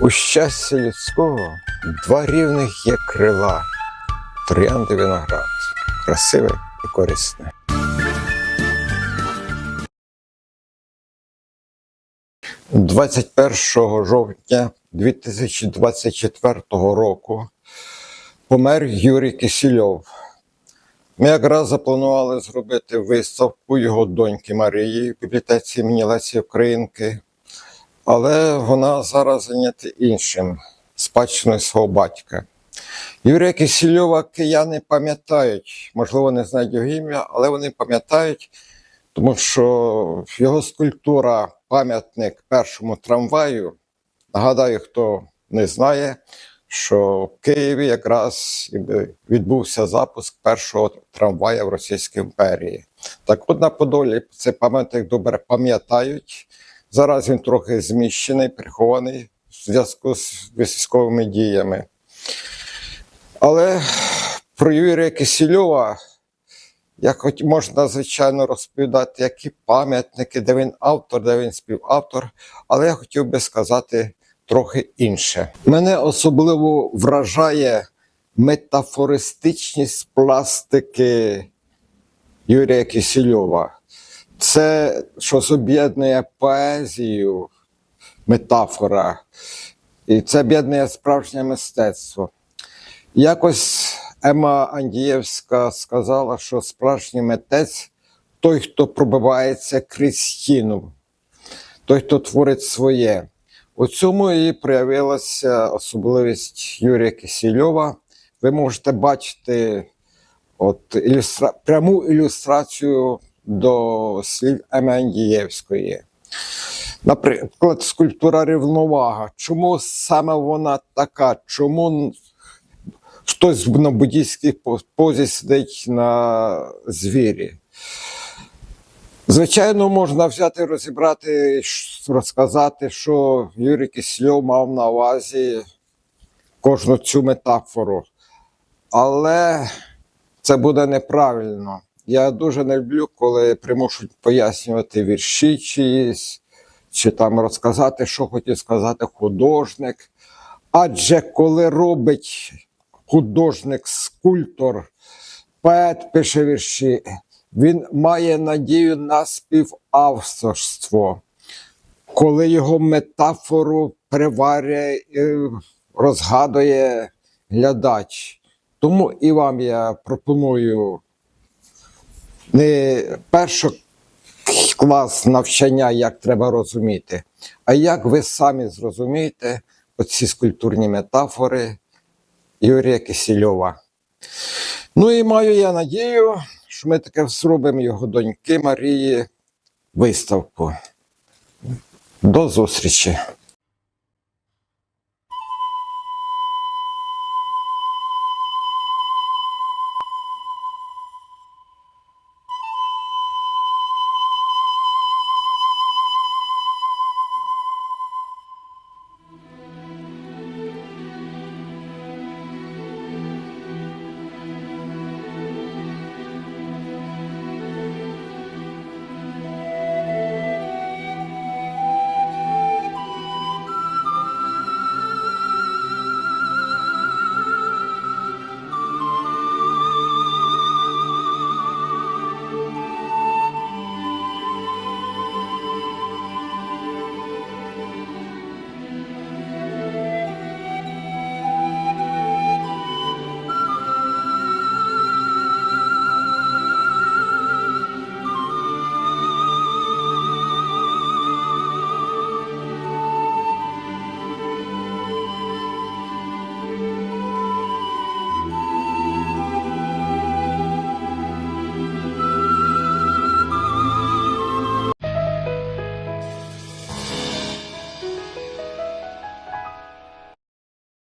У щастя людського два рівних є крила, троянди виноград, красиве і корисне. – 21 жовтня 2024 року помер Юрій Кисільов. Ми якраз запланували зробити виставку його доньки Марії в бібліотеці імені Лесі Українки, але вона зараз зайнята іншим спадщиною свого батька. Юрія Кисельова кияни пам'ятають, можливо, не знають його ім'я, але вони пам'ятають, тому що його скульптура пам'ятник першому трамваю. Нагадаю, хто не знає, що в Києві якраз відбувся запуск першого трамвая в Російській імперії. Так от на Подолі цей пам'ятник добре пам'ятають. Зараз він трохи зміщений, прихований в зв'язку з військовими діями. Але про Юрія Кисельова, як хоч можна, звичайно, розповідати, які пам'ятники, де він автор, де він співавтор, але я хотів би сказати трохи інше. Мене особливо вражає метафористичність пластики Юрія Кисельова. Це щось об'єднує поезію, метафора, і це об'єднує справжнє мистецтво. Якось Ема Андієвська сказала, що справжній митець той, хто пробивається крізь стіну, той, хто творить своє. У цьому і проявилася особливість Юрія Кисельова. Ви можете бачити от, ілюстра... пряму ілюстрацію до слів Еми Андієвської. Наприклад, скульптура рівновага. Чому саме вона така? Чому хтось на буддійській позі сидить на звірі? Звичайно, можна взяти, розібрати, розказати, що Юрій Кисельов мав на увазі кожну цю метафору. Але це буде неправильно. Я дуже не люблю, коли примушують пояснювати вірші чиїсь, чи там розказати, що хотів сказати художник. Адже коли робить художник-скульптор, поет пише вірші, він має надію на співавторство, коли його метафору приварює і розгадує глядач. Тому і вам я пропоную перший клас навчання, як треба розуміти, а як ви самі зрозумієте оці скульптурні метафори Юрія Кисельова. Ну і маю я надію, що ми таке зробимо його доньки Марії виставку. До зустрічі!